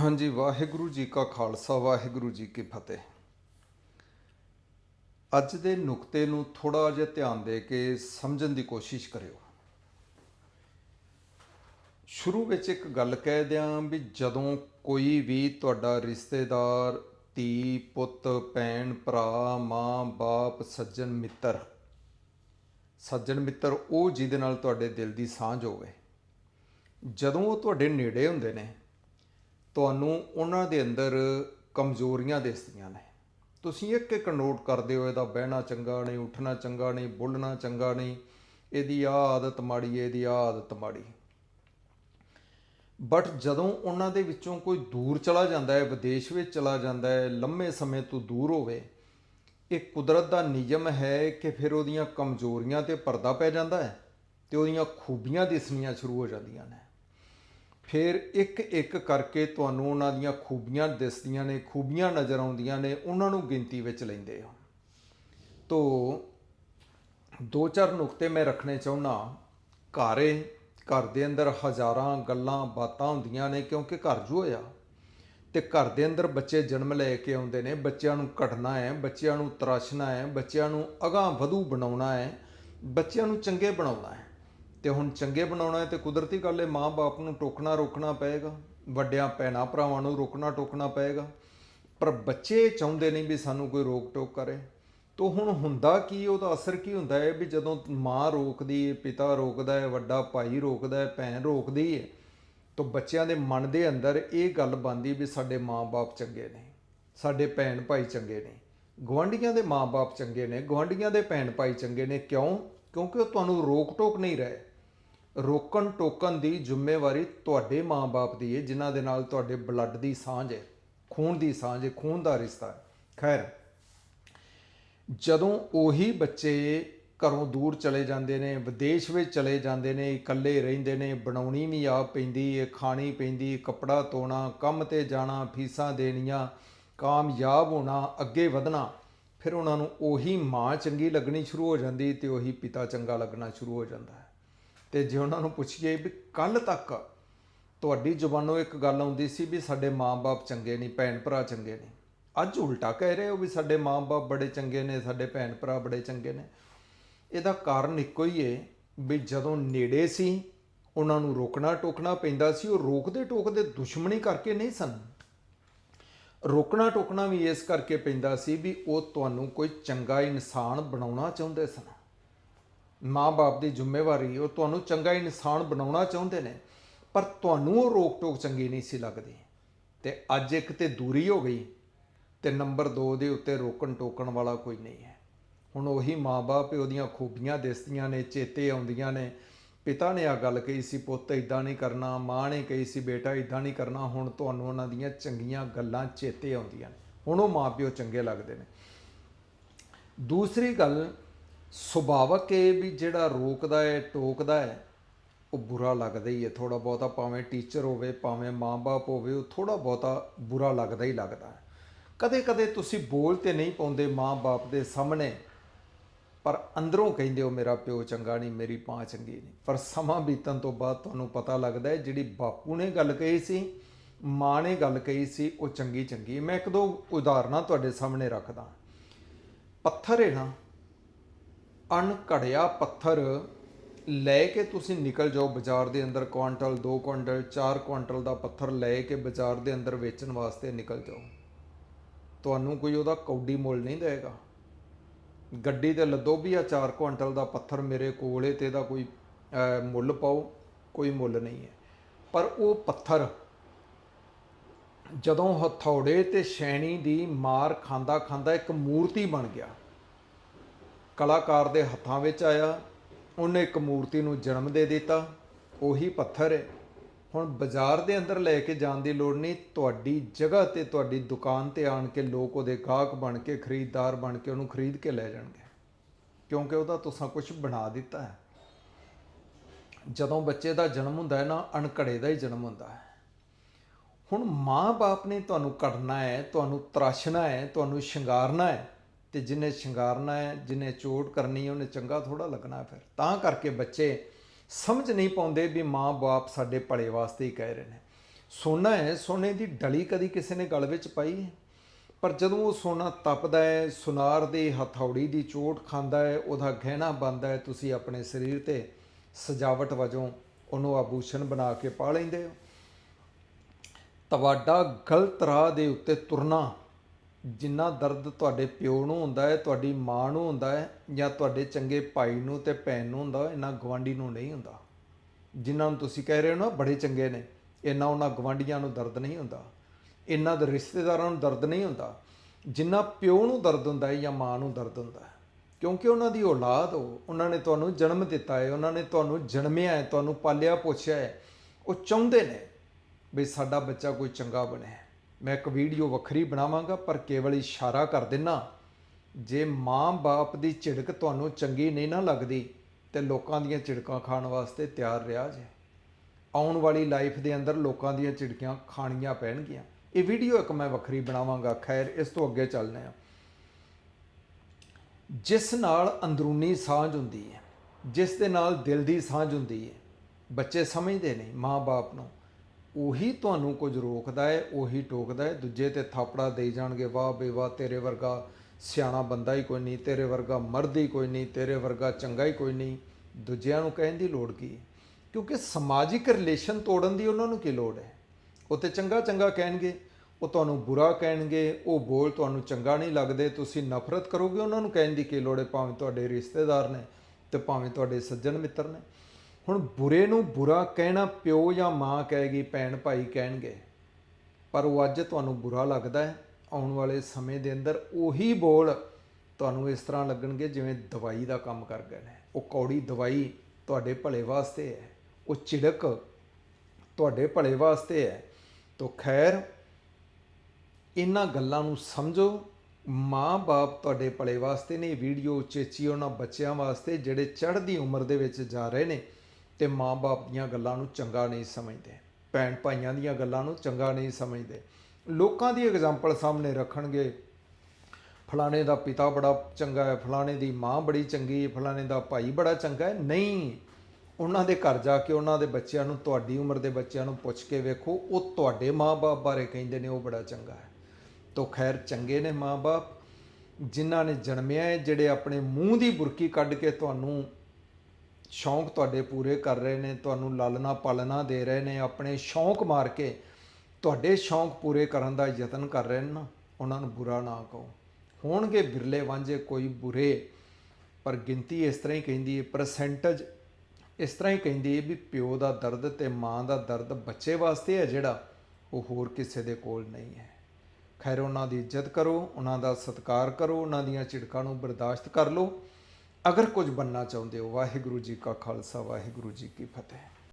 ਹਾਂਜੀ, ਵਾਹਿਗੁਰੂ ਜੀ ਕਾ ਖਾਲਸਾ, ਵਾਹਿਗੁਰੂ ਜੀ ਕੀ ਫਤਿਹ। ਅੱਜ ਦੇ ਨੁਕਤੇ ਨੂੰ ਥੋੜਾ ਜਿਹਾ ਧਿਆਨ ਦੇ ਕੇ ਸਮਝਣ ਦੀ ਕੋਸ਼ਿਸ਼ ਕਰਿਓ। ਸ਼ੁਰੂ ਵਿੱਚ ਇੱਕ ਗੱਲ ਕਹਿ ਦਿਆਂ ਵੀ ਜਦੋਂ ਕੋਈ ਵੀ ਤੁਹਾਡਾ ਰਿਸ਼ਤੇਦਾਰ, ਧੀ, ਪੁੱਤ, ਭੈਣ, ਭਰਾ, ਮਾਂ, ਬਾਪ, ਸੱਜਣ, ਮਿੱਤਰ ਸੱਜਣ, ਮਿੱਤਰ, ਉਹ ਜਿਹਦੇ ਨਾਲ ਤੁਹਾਡੇ ਦਿਲ ਦੀ ਸਾਂਝ ਹੋਵੇ। ਜਦੋਂ ਉਹ ਤੁਹਾਡੇ ਨੇੜੇ ਹੁੰਦੇ ਨੇ ਤੁਹਾਨੂੰ ਉਹਨਾਂ ਦੇ ਅੰਦਰ ਕਮਜ਼ੋਰੀਆਂ ਦਿਸਦੀਆਂ ਨੇ। ਤੁਸੀਂ ਇੱਕ ਇੱਕ ਨੋਟ ਕਰਦੇ ਹੋ, ਇਹਦਾ ਬਹਿਣਾ ਚੰਗਾ ਨਹੀਂ, ਉੱਠਣਾ ਚੰਗਾ ਨਹੀਂ, ਬੋਲਣਾ ਚੰਗਾ ਨਹੀਂ, ਇਹਦੀ ਆ ਆਦਤ ਮਾੜੀ, ਇਹਦੀ ਆ ਆਦਤ ਮਾੜੀ। ਬਟ ਜਦੋਂ ਉਹਨਾਂ ਦੇ ਵਿੱਚੋਂ ਕੋਈ ਦੂਰ ਚਲਾ ਜਾਂਦਾ ਹੈ, ਵਿਦੇਸ਼ ਵਿੱਚ ਚਲਾ ਜਾਂਦਾ ਹੈ, ਲੰਮੇ ਸਮੇਂ ਤੋਂ ਦੂਰ ਹੋਵੇ, ਇਹ ਕੁਦਰਤ ਦਾ ਨਿਯਮ ਹੈ ਕਿ ਫਿਰ ਉਹਦੀਆਂ ਕਮਜ਼ੋਰੀਆਂ ਤੇ ਪਰਦਾ ਪੈ ਜਾਂਦਾ ਹੈ ਤੇ ਉਹਦੀਆਂ ਖੂਬੀਆਂ ਦਿਸਣੀਆਂ ਸ਼ੁਰੂ ਹੋ ਜਾਂਦੀਆਂ ਨੇ। ਫਿਰ ਇੱਕ ਇੱਕ ਕਰਕੇ ਤੁਹਾਨੂੰ ਉਹਨਾਂ ਦੀਆਂ ਖੂਬੀਆਂ ਦਿਸਦੀਆਂ ਨੇ, ਖੂਬੀਆਂ ਨਜ਼ਰ ਆਉਂਦੀਆਂ ਨੇ, ਉਹਨਾਂ ਨੂੰ ਗਿਣਤੀ ਵਿੱਚ ਲੈਂਦੇ ਹੋ। ਤੋ ਦੋ ਚਾਰ ਨੁਕਤੇ ਮੈਂ ਰੱਖਣੇ ਚਾਹੁੰਦਾ ਘਰੇ ਘਰ ਦੇ ਅੰਦਰ ਹਜ਼ਾਰਾਂ ਗੱਲਾਂ, ਬਾਤਾਂ ਹੁੰਦੀਆਂ ਨੇ ਕਿਉਂਕਿ ਘਰ ਜੋ ਹੋਇਆ ਤੇ ਘਰ ਦੇ ਅੰਦਰ ਬੱਚੇ ਜਨਮ ਲੈ ਕੇ ਆਉਂਦੇ ਨੇ, ਬੱਚਿਆਂ ਨੂੰ ਘੜਨਾ ਹੈ, ਬੱਚਿਆਂ ਨੂੰ ਤਰਾਸ਼ਣਾ ਹੈ, ਬੱਚਿਆਂ ਨੂੰ ਅਗਾਂਹ ਵਧੂ ਬਣਾਉਣਾ ਹੈ, ਬੱਚਿਆਂ ਨੂੰ ਚੰਗੇ ਬਣਾਉਣਾ ਹੈ। ਤੇ ਹੁਣ ਚੰਗੇ ਬਣਾਉਣਾ ਹੈ ਤੇ ਕੁਦਰਤੀ ਗੱਲ ਹੈ, ਮਾਂ-ਬਾਪ ਨੂੰ ਟੋਕਣਾ ਰੋਕਣਾ ਪਏਗਾ, ਵੱਡਿਆਂ ਭੈਣਾਂ ਭਰਾਵਾਂ ਨੂੰ ਰੋਕਣਾ ਟੋਕਣਾ ਪਏਗਾ। ਪਰ ਬੱਚੇ ਚਾਹੁੰਦੇ ਨਹੀਂ ਵੀ ਸਾਨੂੰ ਕੋਈ ਰੋਕ ਟੋਕ ਕਰੇ। ਤੋ ਹੁਣ ਹੁੰਦਾ ਕੀ, ਉਹਦਾ ਅਸਰ ਕੀ ਹੁੰਦਾ ਹੈ ਵੀ ਜਦੋਂ ਮਾਂ ਰੋਕਦੀ ਹੈ, ਪਿਤਾ ਰੋਕਦਾ ਹੈ, ਵੱਡਾ ਭਾਈ ਰੋਕਦਾ ਹੈ, ਭੈਣ ਰੋਕਦੀ ਹੈ, ਤੋ ਬੱਚਿਆਂ ਦੇ ਮਨ ਦੇ ਅੰਦਰ ਇਹ ਗੱਲ ਬੰਦੀ ਵੀ ਸਾਡੇ ਮਾਂ-ਬਾਪ ਚੰਗੇ ਨੇ, ਸਾਡੇ ਭੈਣ ਭਾਈ ਚੰਗੇ ਨੇ। ਗਵਾਂਢੀਆਂ ਦੇ ਮਾਂ-ਬਾਪ ਚੰਗੇ ਨੇ ਗਵਾਂਢੀਆਂ ਦੇ ਭੈਣ ਭਾਈ ਚੰਗੇ ਨੇ। ਕਿਉਂ? ਕਿਉਂਕਿ ਉਹ ਤੁਹਾਨੂੰ ਰੋਕ ਟੋਕ ਨਹੀਂ ਰਹੇ। ਰੋਕਣ ਟੋਕਣ ਦੀ ਜ਼ਿੰਮੇਵਾਰੀ ਤੁਹਾਡੇ ਮਾਂ-ਬਾਪ ਦੀ ਹੈ ਜਿਨ੍ਹਾਂ ਦੇ ਨਾਲ ਤੁਹਾਡੇ ਬਲੱਡ ਦੀ ਸਾਂਝ ਹੈ ਖੂਨ ਦੀ ਸਾਂਝ ਹੈ ਖੂਨ ਦਾ ਰਿਸ਼ਤਾ ਹੈ ਖੈਰ, ਜਦੋਂ ਉਹੀ ਬੱਚੇ ਘਰੋਂ ਦੂਰ ਚਲੇ ਜਾਂਦੇ ਨੇ, ਵਿਦੇਸ਼ ਵਿੱਚ ਚਲੇ ਜਾਂਦੇ ਨੇ, ਇਕੱਲੇ ਰਹਿੰਦੇ ਨੇ, ਬਣਾਉਣੀ ਵੀ ਆਪ ਪੈਂਦੀ ਹੈ ਖਾਣੀ ਪੈਂਦੀ ਕੱਪੜਾ ਧੋਣਾ, ਕੰਮ ਤੇ ਜਾਣਾ, ਫੀਸਾਂ ਦੇਣੀਆਂ, ਕਾਮਯਾਬ ਹੋਣਾ, ਅੱਗੇ ਵਧਣਾ, ਫਿਰ ਉਹਨਾਂ ਨੂੰ ਉਹੀ ਮਾਂ ਚੰਗੀ ਲੱਗਣੀ ਸ਼ੁਰੂ ਹੋ ਜਾਂਦੀ ਤੇ ਉਹੀ ਪਿਤਾ ਚੰਗਾ ਲੱਗਣਾ ਸ਼ੁਰੂ ਹੋ ਜਾਂਦਾ ਹੈ। ਤੇ ਜੇ ਉਹਨਾਂ ਨੂੰ ਪੁੱਛੀਏ ਵੀ ਕੱਲ ਤੱਕ ਤੁਹਾਡੀ ਜ਼ੁਬਾਨੋਂ ਇੱਕ ਗੱਲ ਆਉਂਦੀ ਸੀ ਵੀ ਸਾਡੇ ਮਾਂ-ਬਾਪ ਚੰਗੇ ਨਹੀਂ ਭੈਣ ਭਰਾ ਚੰਗੇ ਨਹੀਂ। ਅੱਜ ਉਲਟਾ ਕਹਿ ਰਹੇ ਹੋ ਵੀ ਸਾਡੇ ਮਾਂ-ਬਾਪ ਬੜੇ ਚੰਗੇ ਨੇ, ਸਾਡੇ ਭੈਣ ਭਰਾ ਬੜੇ ਚੰਗੇ ਨੇ। ਇਹਦਾ ਕਾਰਨ ਇੱਕੋ ਹੀ ਹੈ ਵੀ ਜਦੋਂ ਨੇੜੇ ਸੀ, ਉਹਨਾਂ ਨੂੰ ਰੋਕਣਾ ਟੋਕਣਾ ਪੈਂਦਾ ਸੀ, ਉਹ ਰੋਕਦੇ ਟੋਕਦੇ ਦੁਸ਼ਮਣੀ ਕਰਕੇ ਨਹੀਂ ਸਨ। ਰੋਕਣਾ ਟੋਕਣਾ ਵੀ ਇਸ ਕਰਕੇ ਪੈਂਦਾ ਸੀ ਵੀ ਉਹ ਤੁਹਾਨੂੰ ਕੋਈ ਚੰਗਾ ਇਨਸਾਨ ਬਣਾਉਣਾ ਚਾਹੁੰਦੇ ਸਨ। ਮਾਂ-ਬਾਪ ਦੀ ਜ਼ਿੰਮੇਵਾਰੀ, ਉਹ ਤੁਹਾਨੂੰ ਚੰਗਾ ਇਨਸਾਨ ਬਣਾਉਣਾ ਚਾਹੁੰਦੇ ਨੇ, ਪਰ ਤੁਹਾਨੂੰ ਉਹ ਰੋਕ ਟੋਕ ਚੰਗੀ ਨਹੀਂ ਸੀ ਲੱਗਦੀ। ਤੇ ਅੱਜ ਇੱਕ ਤੇ ਦੂਰੀ ਹੋ ਗਈ ਤੇ ਨੰਬਰ 2 ਦੇ ਉੱਤੇ ਰੋਕਣ ਟੋਕਣ ਵਾਲਾ ਕੋਈ ਨਹੀਂ ਹੈ। ਹੁਣ ਉਹੀ ਮਾਂ-ਬਾਪ ਉਹਦੀਆਂ ਖੂਬੀਆਂ ਦਿਸਦੀਆਂ ਨੇ, ਚੇਤੇ ਆਉਂਦੀਆਂ ਨੇ। ਪਿਤਾ ਨੇ ਆ ਗੱਲ ਕਹੀ ਸੀ, ਪੁੱਤ ਇਦਾਂ ਨਹੀਂ ਕਰਨਾ, ਮਾਂ ਨੇ ਕਹੀ ਸੀ, ਬੇਟਾ ਇਦਾਂ ਨਹੀਂ ਕਰਨਾ। ਹੁਣ ਤੁਹਾਨੂੰ ਉਹਨਾਂ ਦੀਆਂ ਚੰਗੀਆਂ ਗੱਲਾਂ ਚੇਤੇ ਆਉਂਦੀਆਂ ਨੇ। ਹੁਣ ਉਹ ਮਾਪਿਓ ਚੰਗੇ ਲੱਗਦੇ ਨੇ। ਦੂਸਰੀ ਗੱਲ ਸੁਭਾਵਕ ਹੈ ਵੀ ਜਿਹੜਾ ਰੋਕਦਾ ਹੈ, ਟੋਕਦਾ ਹੈ, ਉਹ ਬੁਰਾ ਲੱਗਦਾ ਹੀ ਹੈ। ਥੋੜਾ ਬਹੁਤਾ ਭਾਵੇਂ ਟੀਚਰ ਹੋਵੇ, ਭਾਵੇਂ ਮਾਂ-ਬਾਪ ਹੋਵੇ, ਉਹ ਥੋੜਾ ਬਹੁਤਾ ਬੁਰਾ ਲੱਗਦਾ ਹੀ ਲੱਗਦਾ ਹੈ। ਕਦੇ-ਕਦੇ ਤੁਸੀਂ ਬੋਲ ਤੇ ਨਹੀਂ ਪਾਉਂਦੇ ਮਾਂ-ਬਾਪ ਦੇ ਸਾਹਮਣੇ, ਪਰ ਅੰਦਰੋਂ ਕਹਿੰਦੇ ਹੋ, ਮੇਰਾ ਪਿਓ ਚੰਗਾ ਨਹੀਂ, ਮੇਰੀ ਮਾਂ ਚੰਗੀ ਨਹੀਂ। ਪਰ ਸਮਾਂ ਬੀਤਣ ਤੋਂ ਬਾਅਦ ਤੁਹਾਨੂੰ ਪਤਾ ਲੱਗਦਾ ਹੈ, ਜਿਹੜੀ ਬਾਪੂ ਨੇ ਗੱਲ ਕਹੀ ਸੀ, ਮਾਂ ਨੇ ਗੱਲ ਕਹੀ ਸੀ, ਉਹ ਚੰਗੀ ਚੰਗੀ ਮੈਂ ਇੱਕ ਦੋ ਉਦਾਹਰਨਾਂ ਤੁਹਾਡੇ ਸਾਹਮਣੇ ਰੱਖਦਾ। ਪੱਥਰ ਹੈ ਨਾ ਅਣਘੜਿਆ ਪੱਥਰ ਲੈ ਕੇ ਤੁਸੀਂ ਨਿਕਲ ਜਾਓ ਬਾਜ਼ਾਰ ਦੇ ਅੰਦਰ, ਕੁਆਂਟਲ 2 ਕੁਆਂਟਲ 4 ਕੁਆਂਟਲ ਦਾ ਪੱਥਰ ਲੈ ਕੇ ਬਾਜ਼ਾਰ ਦੇ ਅੰਦਰ ਵੇਚਣ ਵਾਸਤੇ ਨਿਕਲ ਜਾਓ। ਤੁਹਾਨੂੰ ਕੋਈ ਉਹਦਾ ਕੌਡੀ ਮੁੱਲ ਨਹੀਂ ਦੇਗਾ। ਗੱਡੀ ਤੇ ਲੱਦੋ ਵੀ ਆ 4 ਕੁਆਂਟਲ ਦਾ ਪੱਥਰ ਮੇਰੇ ਕੋਲ ਏ ਤੇ ਇਹਦਾ ਕੋਈ ਮੁੱਲ ਪਾਓ, ਕੋਈ ਮੁੱਲ ਨਹੀਂ ਹੈ। ਪਰ ਉਹ ਪੱਥਰ ਜਦੋਂ ਹਥੌੜੇ ਤੇ ਸ਼ੈਣੀ ਦੀ ਮਾਰ ਖਾਂਦਾ ਖਾਂਦਾ ਇੱਕ ਮੂਰਤੀ ਬਣ ਗਿਆ। ਕਲਾਕਾਰ ਦੇ ਹੱਥਾਂ ਵਿੱਚ ਆਇਆ। ਉਹਨੇ ਇੱਕ ਮੂਰਤੀ ਨੂੰ ਜਨਮ ਦੇ ਦਿੱਤਾ। ਉਹੀ ਪੱਥਰ ਹੈ। ਹੁਣ ਬਾਜ਼ਾਰ ਦੇ ਅੰਦਰ ਲੈ ਕੇ ਜਾਣ ਦੀ ਲੋੜ ਨਹੀਂ। ਤੁਹਾਡੀ ਜਗ੍ਹਾ ਤੇ ਤੁਹਾਡੀ ਦੁਕਾਨ ਤੇ ਆਣ ਕੇ ਲੋਕ ਉਹਦੇ ਗਾਹਕ ਬਣ ਕੇ, ਖਰੀਦਦਾਰ ਬਣ ਕੇ ਉਹਨੂੰ ਖਰੀਦ ਕੇ ਲੈ ਜਾਣਗੇ। ਕਿਉਂਕਿ ਉਹਦਾ ਤੁਸੀਂ ਕੁਝ ਬਣਾ ਦਿੱਤਾ ਹੈ। ਜਦੋਂ ਬੱਚੇ ਦਾ ਜਨਮ ਹੁੰਦਾ ਹੈ ਨਾ ਅਣਘੜੇ ਦਾ ਹੀ ਜਨਮ ਹੁੰਦਾ ਹੈ। ਹੁਣ ਮਾਂ-ਬਾਪ ਨੇ ਤੁਹਾਨੂੰ ਕੱਢਣਾ ਹੈ, ਤੁਹਾਨੂੰ ਤਰਾਸ਼ਣਾ ਹੈ, ਤੁਹਾਨੂੰ ਸ਼ਿੰਗਾਰਨਾ ਹੈ। ਤੇ ਜਿਹਨੇ ਸ਼ਿੰਗਾਰਨਾ ਹੈ ਜਿਹਨੇ ਚੋਟ ਕਰਨੀ ਹੈ, ਉਹਨੇ ਚੰਗਾ ਥੋੜਾ ਲੱਗਣਾ ਫਿਰ। ਤਾਂ ਕਰਕੇ ਬੱਚੇ ਸਮਝ ਨਹੀਂ ਪਾਉਂਦੇ ਵੀ ਮਾਂ-ਬਾਪ ਸਾਡੇ ਭਲੇ ਵਾਸਤੇ ਹੀ ਕਹਿ ਰਹੇ ਨੇ। ਸੋਨਾ ਹੈ, ਸੋਨੇ ਦੀ ਡਲੀ ਕਦੀ ਕਿਸੇ ਨੇ ਗਲ ਵਿੱਚ ਪਾਈ ਹੈ? ਪਰ ਜਦੋਂ ਉਹ ਸੋਨਾ ਤਪਦਾ ਹੈ, ਸੁਨਾਰ ਦੀ ਹਥੌੜੀ ਦੀ ਚੋਟ ਖਾਂਦਾ ਹੈ, ਉਹਦਾ ਗਹਿਣਾ ਬਣਦਾ ਹੈ, ਤੁਸੀਂ ਆਪਣੇ ਸਰੀਰ ਤੇ ਸਜਾਵਟ ਵਜੋਂ ਉਹਨੂੰ ਆਭੂਸ਼ਣ ਬਣਾ ਕੇ ਪਾ ਲੈਂਦੇ ਹੋ। ਤੁਹਾਡਾ ਗਲਤ ਰਾਹ ਦੇ ਉੱਤੇ ਤੁਰਨਾ ਜਿੰਨਾ ਦਰਦ ਤੁਹਾਡੇ ਪਿਓ ਨੂੰ ਹੁੰਦਾ ਹੈ, ਤੁਹਾਡੀ ਮਾਂ ਨੂੰ ਹੁੰਦਾ ਹੈ ਜਾਂ ਤੁਹਾਡੇ ਚੰਗੇ ਭਾਈ ਨੂੰ ਤੇ ਭੈਣ ਨੂੰ ਹੁੰਦਾ ਇਹਨਾਂ ਗਵਾਂਢੀ ਨੂੰ ਨਹੀਂ ਹੁੰਦਾ। ਜਿਨ੍ਹਾਂ ਨੂੰ ਤੁਸੀਂ ਕਹਿ ਰਹੇ ਹੋ ਨਾ, ਬੜੇ ਚੰਗੇ ਨੇ, ਇੰਨਾ ਉਹਨਾਂ ਗਵਾਂਢੀਆਂ ਨੂੰ ਦਰਦ ਨਹੀਂ ਹੁੰਦਾ। ਇਹਨਾਂ ਦੇ ਰਿਸ਼ਤੇਦਾਰਾਂ ਨੂੰ ਦਰਦ ਨਹੀਂ ਹੁੰਦਾ। ਜਿੰਨਾ ਪਿਓ ਨੂੰ ਦਰਦ ਹੁੰਦਾ ਹੈ ਜਾਂ ਮਾਂ ਨੂੰ ਦਰਦ ਹੁੰਦਾ ਹੈ। ਕਿਉਂਕਿ ਉਹਨਾਂ ਦੀ ਔਲਾਦ ਹੋ ਉਹਨਾਂ ਨੇ ਤੁਹਾਨੂੰ ਜਨਮ ਦਿੱਤਾ ਹੈ, ਉਹਨਾਂ ਨੇ ਤੁਹਾਨੂੰ ਜਨਮਿਆ ਹੈ, ਤੁਹਾਨੂੰ ਪਾਲਿਆ ਪੋਛਿਆ ਹੈ। ਉਹ ਚਾਹੁੰਦੇ ਨੇ ਵੀ ਸਾਡਾ ਬੱਚਾ ਕੋਈ ਚੰਗਾ ਬਣੇ। ਮੈਂ ਇੱਕ ਵੀਡੀਓ ਵੱਖਰੀ ਬਣਾਵਾਂਗਾ, ਪਰ ਕੇਵਲ ਇਸ਼ਾਰਾ ਕਰ ਦਿੰਨਾ। ਜੇ ਮਾਂ-ਬਾਪ ਦੀ ਝਿੜਕ ਤੁਹਾਨੂੰ ਚੰਗੀ ਨਹੀਂ ਨਾ ਲੱਗਦੀ, ਤੇ ਲੋਕਾਂ ਦੀਆਂ ਝਿੜਕਾਂ ਖਾਣ ਵਾਸਤੇ ਤਿਆਰ ਰਿਹਾ ਜੇ। ਆਉਣ ਵਾਲੀ ਲਾਈਫ ਦੇ ਅੰਦਰ ਲੋਕਾਂ ਦੀਆਂ ਝਿੜਕਾਂ ਖਾਣੀਆਂ ਪੈਣਗੀਆਂ। ਇਹ ਵੀਡੀਓ ਇੱਕ ਮੈਂ ਵੱਖਰੀ ਬਣਾਵਾਂਗਾ। ਖੈਰ, ਇਸ ਤੋਂ ਅੱਗੇ ਚੱਲਦੇ ਆ ਜਿਸ ਨਾਲ ਅੰਦਰੂਨੀ ਸਾਂਝ ਹੁੰਦੀ ਹੈ, ਜਿਸ ਦੇ ਨਾਲ ਦਿਲ ਦੀ ਸਾਂਝ ਹੁੰਦੀ ਹੈ, ਬੱਚੇ ਸਮਝਦੇ ਨਹੀਂ ਮਾਂ-ਬਾਪ ਨੂੰ। ਉਹੀ ਤੁਹਾਨੂੰ ਕੁਝ ਰੋਕਦਾ ਹੈ ਉਹੀ ਟੋਕਦਾ ਹੈ ਦੂਜੇ ਤੇ ਥਾਪੜਾ ਦੇਈ ਜਾਣਗੇ, ਵਾਹ ਬੇਵਾਹ ਤੇਰੇ ਵਰਗਾ ਸਿਆਣਾ ਬੰਦਾ ਹੀ ਕੋਈ ਨਹੀਂ, ਤੇਰੇ ਵਰਗਾ ਮਰਦ ਹੀ ਕੋਈ ਨਹੀਂ, ਤੇਰੇ ਵਰਗਾ ਚੰਗਾ ਹੀ ਕੋਈ ਨਹੀਂ। ਦੂਜਿਆਂ ਨੂੰ ਕਹਿਣ ਦੀ ਲੋੜ ਕੀ ਹੈ ਕਿਉਂਕਿ ਸਮਾਜਿਕ ਰਿਲੇਸ਼ਨ ਤੋੜਨ ਦੀ ਉਹਨਾਂ ਨੂੰ ਕੀ ਲੋੜ ਹੈ ਉਹ ਤੇ ਚੰਗਾ ਚੰਗਾ ਕਹਿਣਗੇ, ਉਹ ਤੁਹਾਨੂੰ ਬੁਰਾ ਕਹਿਣਗੇ, ਉਹ ਬੋਲ ਤੁਹਾਨੂੰ ਚੰਗਾ ਨਹੀਂ ਲੱਗਦੇ, ਤੁਸੀਂ ਨਫ਼ਰਤ ਕਰੋਗੇ, ਉਹਨਾਂ ਨੂੰ ਕਹਿਣ ਦੀ ਕੀ ਲੋੜ ਹੈ ਭਾਵੇਂ ਤੁਹਾਡੇ ਰਿਸ਼ਤੇਦਾਰ ਨੇ ਤੇ ਭਾਵੇਂ ਤੁਹਾਡੇ ਸੱਜਣ ਮਿੱਤਰ ਨੇ। ਹੁਣ ਬੁਰੇ ਨੂੰ ਬੁਰਾ ਕਹਿਣਾ ਪਿਓ ਜਾਂ ਮਾਂ ਕਹੇਗੀ, ਭੈਣ ਭਾਈ ਕਹਿਣਗੇ। ਪਰ ਉਹ ਅੱਜ ਤੁਹਾਨੂੰ ਬੁਰਾ ਲੱਗਦਾ ਹੈ। ਆਉਣ ਵਾਲੇ ਸਮੇਂ ਦੇ ਅੰਦਰ ਉਹੀ ਬੋਲ ਤੁਹਾਨੂੰ ਇਸ ਤਰ੍ਹਾਂ ਲੱਗਣਗੇ ਜਿਵੇਂ ਦਵਾਈ ਦਾ ਕੰਮ ਕਰ ਗਏ ਨੇ। ਉਹ ਕੌੜੀ ਦਵਾਈ ਤੁਹਾਡੇ ਭਲੇ ਵਾਸਤੇ ਹੈ। ਉਹ ਚਿੜਕ ਤੁਹਾਡੇ ਭਲੇ ਵਾਸਤੇ ਹੈ। ਤੋ ਖੈਰ, ਇਹਨਾਂ ਗੱਲਾਂ ਨੂੰ ਸਮਝੋ। ਮਾਂ-ਬਾਪ ਤੁਹਾਡੇ ਭਲੇ ਵਾਸਤੇ ਨੇ। ਵੀਡੀਓ ਉਚੇਚੀ ਉਹਨਾਂ ਬੱਚਿਆਂ ਵਾਸਤੇ ਜਿਹੜੇ ਚੜ੍ਹਦੀ ਉਮਰ ਦੇ ਵਿੱਚ ਜਾ ਰਹੇ ਨੇ। ਤੇ ਮਾਂ-ਬਾਪ ਦੀਆਂ ਗੱਲਾਂ ਨੂੰ ਚੰਗਾ ਨਹੀਂ ਸਮਝਦੇ। ਭੈਣ ਭਾਈਆਂ ਦੀਆਂ ਗੱਲਾਂ ਨੂੰ ਚੰਗਾ ਨਹੀਂ ਸਮਝਦੇ। ਲੋਕਾਂ ਦੀ ਐਗਜ਼ਾਮਪਲ ਸਾਹਮਣੇ ਰੱਖਣਗੇ। ਫਲਾਣੇ ਦਾ ਪਿਤਾ ਬੜਾ ਚੰਗਾ ਹੈ, ਫਲਾਣੇ ਦੀ ਮਾਂ ਬੜੀ ਚੰਗੀ ਹੈ, ਫਲਾਣੇ ਦਾ ਭਾਈ ਬੜਾ ਚੰਗਾ ਹੈ। ਨਹੀਂ, ਉਹਨਾਂ ਦੇ ਘਰ ਜਾ ਕੇ ਉਹਨਾਂ ਦੇ ਬੱਚਿਆਂ ਨੂੰ, ਤੁਹਾਡੀ ਉਮਰ ਦੇ ਬੱਚਿਆਂ ਨੂੰ ਪੁੱਛ ਕੇ ਵੇਖੋ, ਉਹ ਤੁਹਾਡੇ ਮਾਂ-ਬਾਪ ਬਾਰੇ ਕਹਿੰਦੇ ਨੇ, ਉਹ ਬੜਾ ਚੰਗਾ ਹੈ। ਤੋ ਖੈਰ, ਚੰਗੇ ਨੇ ਮਾਂ-ਬਾਪ, ਜਿਨ੍ਹਾਂ ਨੇ ਜਨਮਿਆ ਹੈ, ਜਿਹੜੇ ਆਪਣੇ ਮੂੰਹ ਦੀ ਬੁਰਕੀ ਕੱਢ ਕੇ ਤੁਹਾਨੂੰ ਸ਼ੌਂਕ ਤੁਹਾਡੇ ਪੂਰੇ ਕਰ ਰਹੇ ਨੇ, ਤੁਹਾਨੂੰ ਲਾਲਨਾ ਪਾਲਣਾ ਦੇ ਰਹੇ ਨੇ, ਆਪਣੇ ਸ਼ੌਂਕ ਮਾਰ ਕੇ ਤੁਹਾਡੇ ਸ਼ੌਂਕ ਪੂਰੇ ਕਰਨ ਦਾ ਯਤਨ ਕਰ ਰਹੇ ਨੇ ਨਾ, ਉਹਨਾਂ ਨੂੰ ਬੁਰਾ ਨਾ ਕਹੋ। ਹੋਣਗੇ ਬਿਰਲੇ ਵਾਂਝੇ ਕੋਈ ਬੁਰੇ, ਪਰ ਗਿਣਤੀ ਇਸ ਤਰ੍ਹਾਂ ਹੀ ਕਹਿੰਦੀ ਹੈ ਪਰਸੈਂਟੇਜ ਇਸ ਤਰ੍ਹਾਂ ਹੀ ਕਹਿੰਦੀ ਹੈ ਵੀ ਪਿਓ ਦਾ ਦਰਦ ਤੇ ਮਾਂ ਦਾ ਦਰਦ ਬੱਚੇ ਵਾਸਤੇ ਹੈ ਜਿਹੜਾ ਉਹ ਹੋਰ ਕਿਸੇ ਦੇ ਕੋਲ ਨਹੀਂ ਹੈ। ਖੈਰ, ਉਹਨਾਂ ਦੀ ਇੱਜ਼ਤ ਕਰੋ, ਉਹਨਾਂ ਦਾ ਸਤਿਕਾਰ ਕਰੋ, ਉਹਨਾਂ ਦੀਆਂ ਝਿੜਕਾਂ ਨੂੰ ਬਰਦਾਸ਼ਤ ਕਰ ਲਓ। ਅਗਰ ਕੁਝ ਬੰਨਾ ਚਾਹੁੰਦੇ ਹੋ ਵਾਹਿਗੁਰੂ ਜੀ ਕਾ ਖਾਲਸਾ ਵਾਹਿਗੁਰੂ ਜੀ ਕੀ ਫਤਿਹ।